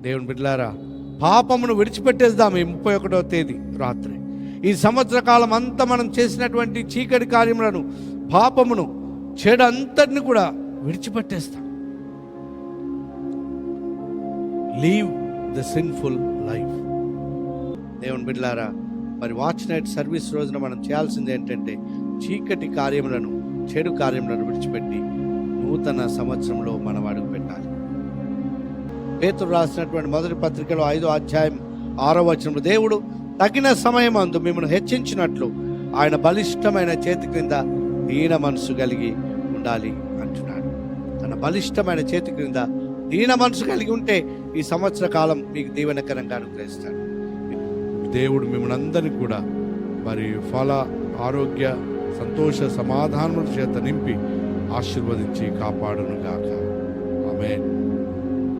దేవుని బిడ్డలారా పాపమును విడిచిపెట్టేద్దాం ఈ ముప్పై ఒకటవ తేదీ రాత్రి. ఈ సంవత్సర కాలం అంతా మనం చేసినటువంటి చీకటి కార్యములను పాపమును చెడంతటిని కూడా విడిచిపెట్టేస్తాం. లీవ్ ద సిన్ఫుల్ లైఫ్ దేవుని బిడ్డలారా మరి వాచ్ నైట్ సర్వీస్ రోజున మనం చేయాల్సింది ఏంటంటే చీకటి కార్యములను చెడు కార్యములను విడిచిపెట్టి నూతన సంవత్సరంలో మనం అడుగు పెట్టాలి రాసినటువంటి మొదటి పత్రికలో ఐదో అధ్యాయం ఆరో వచనంలో దేవుడు తగిన సమయం అందు మిమ్మల్ని హెచ్చించినట్లు ఆయన బలిష్టమైన చేతి క్రింద దీన మనసు కలిగి ఉండాలి అంటున్నాడు. తన బలిష్టమైన చేతి క్రింద దీన మనసు కలిగి ఉంటే ఈ సంవత్సర కాలం మీకు దీవెనకరంగా అనుగ్రహిస్తాడు. దేవుడు మిమ్మల్ని అందరినీ కూడా మరి ఫల ఆరోగ్య సంతోష సమాధానముల చేత నింపి ఆశీర్వదించి కాపాడును గాక ఆమె